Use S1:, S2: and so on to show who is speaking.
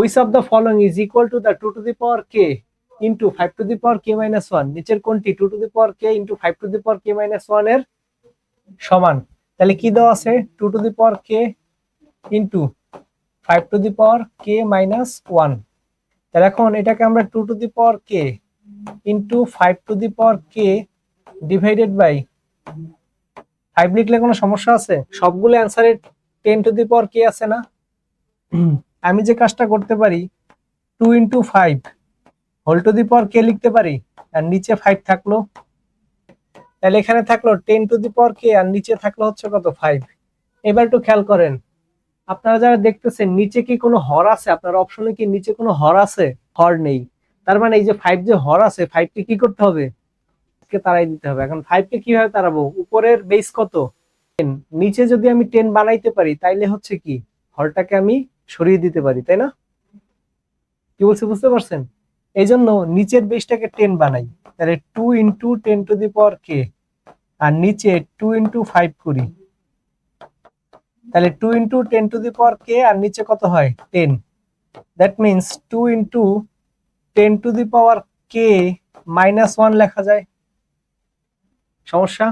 S1: Which of the following is equal to the two to the power k into five to the power k minus one নিচের কোনটি two to the power k into five to the power k minus ওয়ানের সমান তাহলে কি দেওয়া আছে two to the power k into five to the power k minus one তাহলে এখন এটাকে আমরা two to the power k into five to the power k divided by five লিখলে কোনো সমস্যা আছে সবগুলো অ্যান্সারে টেন টু দি পাওয়ার কে আছে না আমি যে কাজটা করতে পারি two into five whole to the power কে লিখতে পারি আর নিচে ফাইভ থাকল। তাহলে এখানে থাকল টেন টু দি পাওয়ার কে আর নিচে থাকল হচ্ছে কত? ফাইভ এবার একটু খেয়াল করেন, আপনারা যারা দেখতেছেন, নিচে কি কোনো হর আছে? আপনার অপশনে কি নিচে কোনো হর আছে? হর নেই। তার মানে এই যে ফাইভ যে হর আছে ফাইভ কে করতে হবে? কে তারাই দিতে হবে। এখন ফাইভ কে কীভাবে তারাবো? উপরের বেস কত? 10 নিচে যদি আমি টেন বানাইতে পারি, তাইলে হচ্ছে কি? হরটাকে আমি সরিয়ে দিতে পারি, তাই না? কি বলছি বুঝতে পারছেন? এই জন্য নিচের বেসটাকে টেন বানাই। তাহলে two into ten to the power কে আর নিচে টু ইন্টু ফাইভ করি। তাহলে two into ten to the power কে আর নিচে কত হয়? Ten that means two into ten to the power K minus one লেখা যায়। সমস্যা?